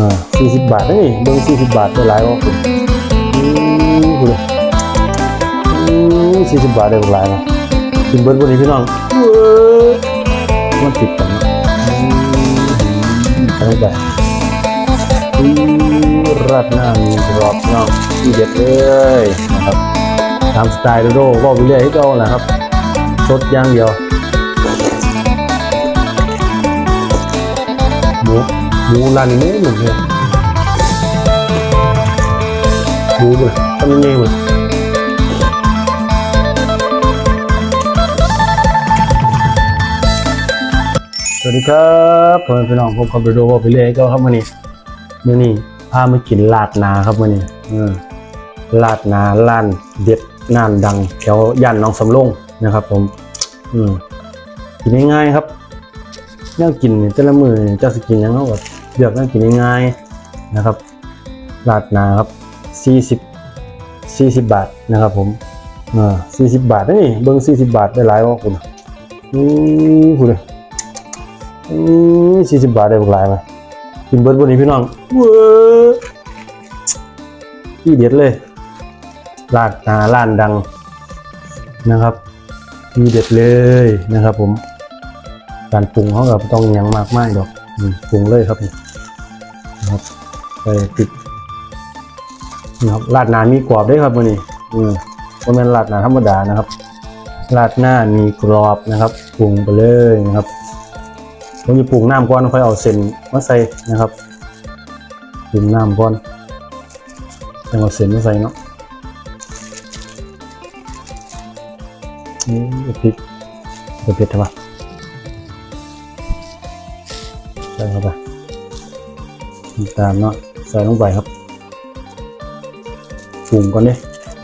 อ่าสี่สิบบาทนี่เบิ้งสี่สิบบาทได้หลายกว่าคุณอืมคุณเลยอืมสี่สิบบาทได้หลายนะกินเบิร์วันนี้พี่น้องวันติดกันเนะอืมไปไปอืมราดหน้ามีกรอบพี่น้องที่เด็ดเลยนะครับตามสไตล์โดโดก็ไปเรื่อยให้เราแหละครับสดอย่างเดียว หมูร้านนี้เหมือนเนี่ยหมูเลยทำยังไงมันสวัสดีครับผมเป็นพี่น้องผมขับรถดูว่าไปเรื่อยก็ครับวันนี้มื่อนี้พามากินลาดนาครับวันนี้ลาดนาล้านเด็ดน่านดังแถวย่านหน้องสำโรงนะครับ ผม อืมกินง่ายๆครับแนวกินแต่ละมือจ้าสกินยังเขาก็ เลือกแนวกินง่ายๆนะครับราดหนาครับ 40 40 บาทนะครับผมเออ40 บาทนี่เบิ้ง40 บาทได้หลายว่าคุณอือคุณเลยอือ40 บาทได้หลายไหมกินเบิร์ดบนนี้พี่น้องเว้อที่เด็ดเลยราดนาร้านดังนะครับที่เด็ดเลยนะครับผม การปรุงเขาก็บ่ต้องหยังมากมายดอก ปรุงเลยครับนี่นะครับไปติดนะครับราดหนามีกรอบด้วยครับวันนี้อืมก็เป็นราดหน้าธรรมดานะครับราดหน้ามีกรอบนะครับปรุงไปเลยนะครับผมจะปรุงน้ำก่อนค่อยเอาเส้นมาใส่นะครับปรุงน้ำก่อนแล้วเอาเส้นมาใส่เนาะนี่พริกเผ็ดๆใช่ปะ ส่เข้าไปตามเนาะใส่ลงไปครับปรุงก่อนดิ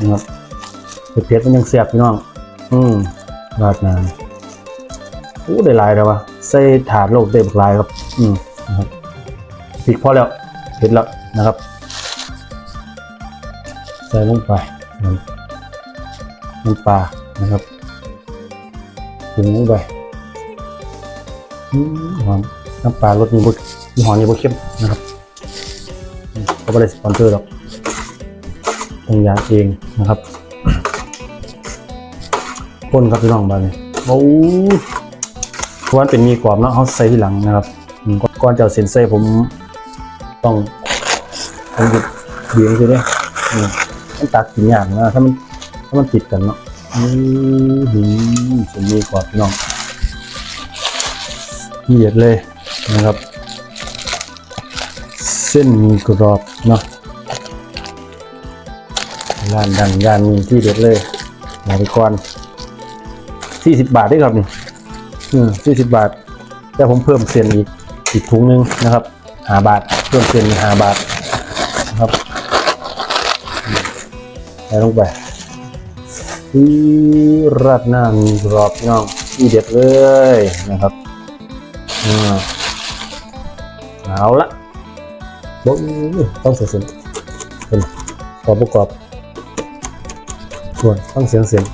นะครับเผ็ดมันยังเสียบพี่น้อง อืมราดน้าโอ้ได้ลายแล้ววะใส่ถาดโลกได้บักลายครับ อืมนะครับพริกพอแล้วเผ็ดแล้วนะครับ ใส่ลงไปน้ำปลานะครับปรุงลงไปอืมหอม น้ำปลารสมีบุมีหอมมีบุเข้มนะครับเขาไม่ได้สปอนเซอร์หรอกต้องยาเองนะครับพ่นครับพี่น้องบ้านนี้โอ้ยควรเป็นมีกรอบเนาะเขาใส่ที่หลังนะครับก่อนจะเอาเซนเซ่ผมต้องต้องหยุดเบียงใช่ไหมมต้องตักกินอย่างนะถ้ามันถ้ามันติดกันเนาะอือหือเส้นมีกรอบพี่น้องเหยียดเลย นะครับ เส้นมีกรอบเนาะร้านดังย่านมีที่เด็ดเลยหลายก่อนสี่สิบบาทได้ครับนี่อืมสี่สิบบาท แต่ผมเพิ่มเส้นอีกอีกถุงหนึงนะครับหาบาทเพิ่มเส้นหาบาทนะครับใส่ลงไปอือราดหน้ามีกรอบน้องที่เด็ดเลยนะครับอ่า เอาละบต้องเสียงเสียงเป็นกรอบประกอบส่วนต้องเสียงเสียง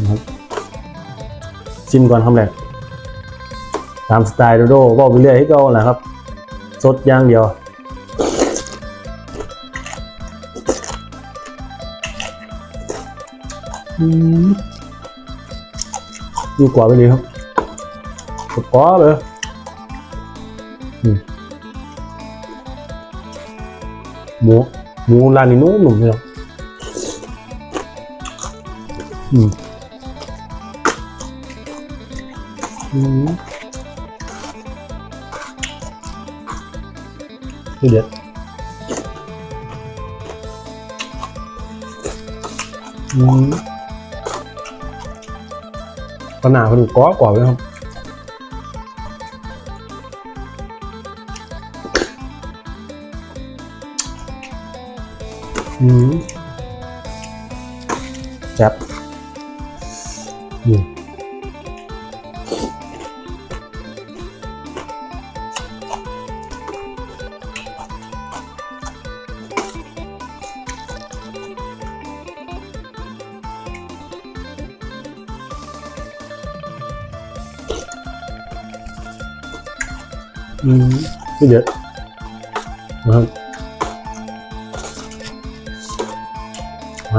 นะครับชิมก่อนคำแรกตามสไตล์โดโดบอกไปเรื่อยให้เราแหละครับสดย่างเดียวอืมดูกว่าไปเลยครับ có nữa ừ. Mua mua là đi nấu luôn không ừ. Ừ. Cái đẹp ừ. con nào có được có quả phải không อืมจับอื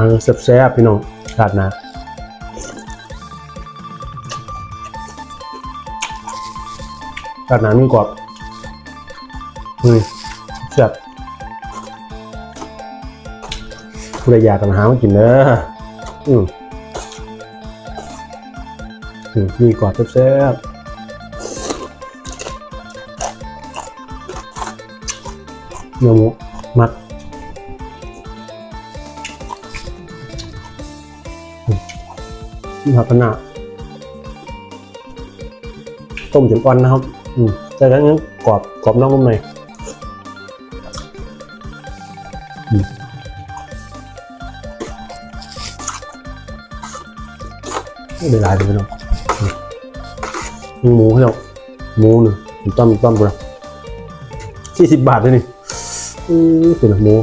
มาแซ่บๆพี่น้องขาดหนะขาดหนามีกรอบนี่แซ่บผู้ใดอยากกันหามากินเด้ออืมอืมมีกรอบแซ่บๆเนื้อหมูมัด นี่ครับขนาดต้มจนอ่อนนะครับ อืมแต่แล้วงั้นกรอบกรอบนอกนุ่มในอืมไม่ได้หลายเลยพี่น้องอืมนี่หมูเขาเรียกหมูหนึ่งต้มต้มไปละสี่สิบบาทเลยนี่อือคุณหมู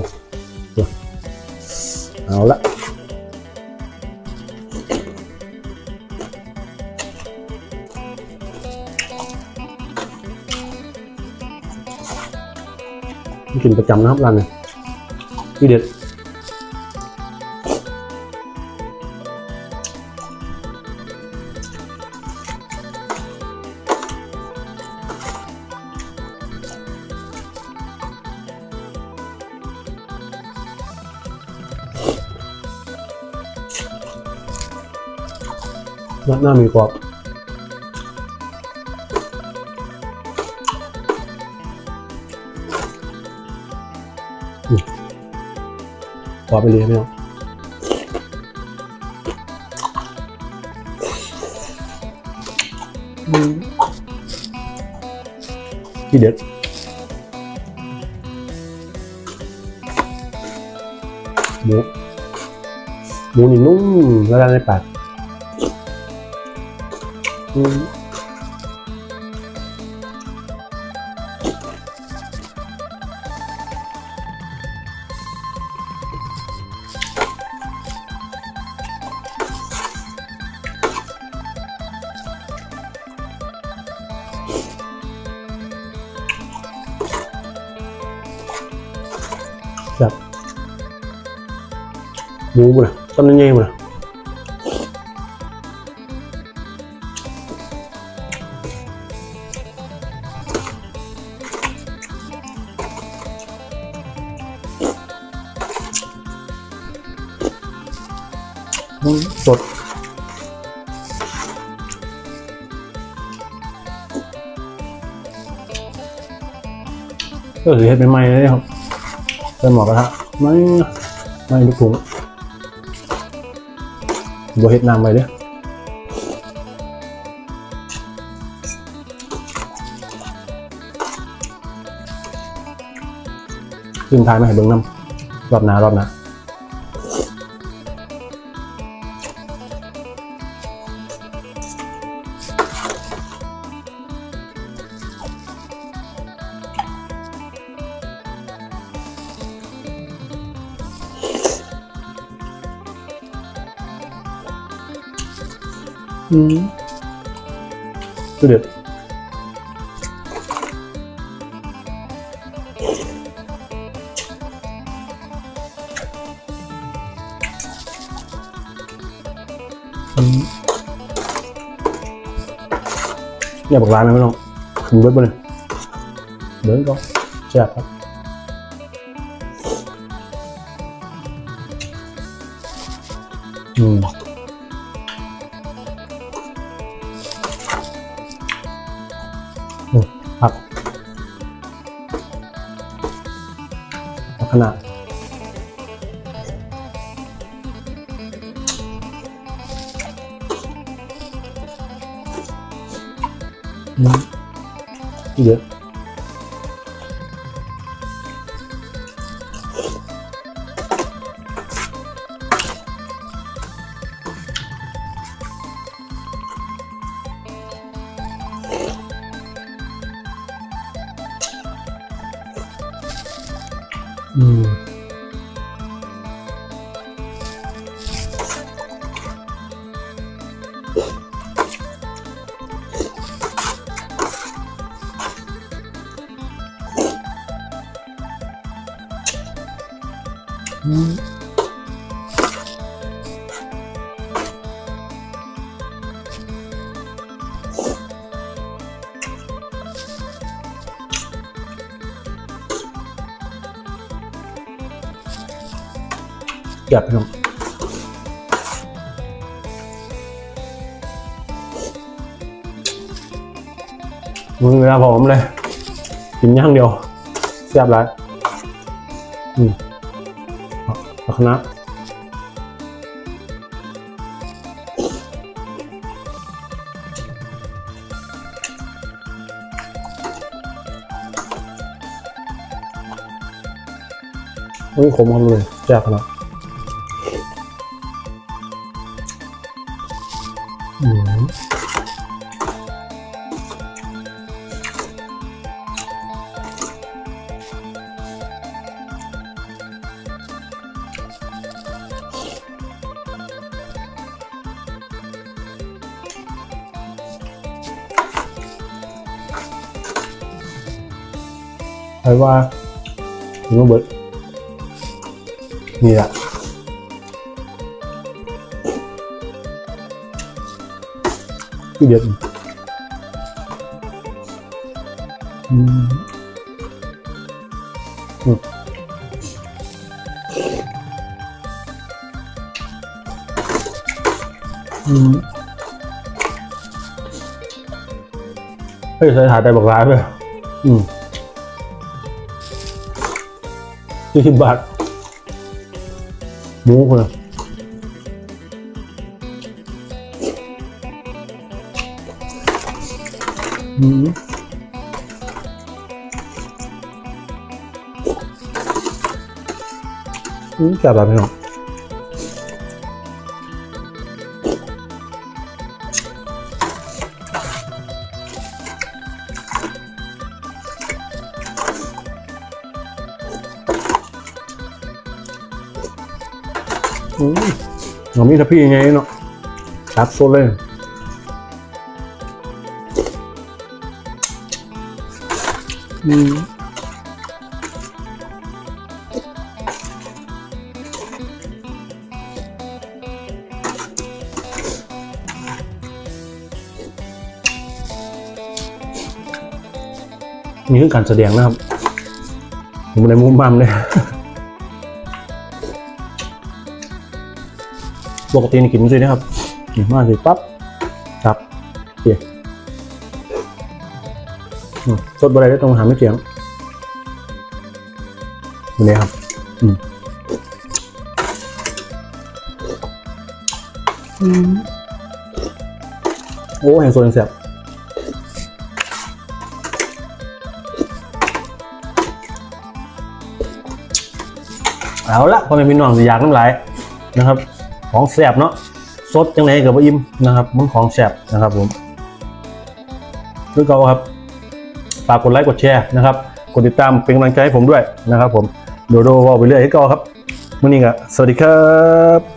เอาละ กินประจำนะครับร้านนี้ที่เด็ดนัดหน้ามีกรอบ อบไปเลยพี่น้องอืมที่เด็ดหมูหมูนี่นุ่มแล้วกันในปากอืม หมูบุ่ะต้นนี้ยังไงบุ่ะอืมสดก็คือเห็ดเป็นไม้เลยครับเป็นหมอกระทะไม่ไม่ลูกถุง บเห็ดน้ำไปเด้อยิ้มทายมาให้เบิ่งน้ำรอบหน้ารอบหน้า อืมสุดเด็ดอืมอย่าบอกร้าน ลักษณะอืมเยอะ อืมเก็บพี่น้องมึงเวลาผมเลยกินย่างเดียวแซ่บไรอืม คณะอุ้ยขมกันเลยแจ่บขนาด ใครว่าถึงเบิร์ดนี่แหละที่เด็ดอืมอืมอืมเฮ้ยใส่ถ่ี่สิบบาทหมูเลยอืมอืมจับแบบนี้ เรามีทัพพี่ยังไงเนาะชัดสุดเลยอืมนี่คือการแสดงนะครับผมในมุมมั่มเลย ปกตินี่กินไม่ใช่นะครับกินมาสิปั๊บจับเปียอืมสดบะไรได้ตรงหาไม่เสียงอันนี้ครับอืมอืมโอ้เห็นโซนเสียบเอาละพ่อแม่พี่น้องสิอยากน้ำลายนะครับ ของแสบเนาะสดจังไหนกับอิ่มนะครับมันของแสบนะครับผมคือเก่าครับฝากกดไลค์กดแชร์นะครับกดติดตามเป็นกำลังใจให้ผมด้วยนะครับ ผมโดโดว่าไปเรื่อยให้เก่าครับมื่อนี้ก็สวัสดีครับ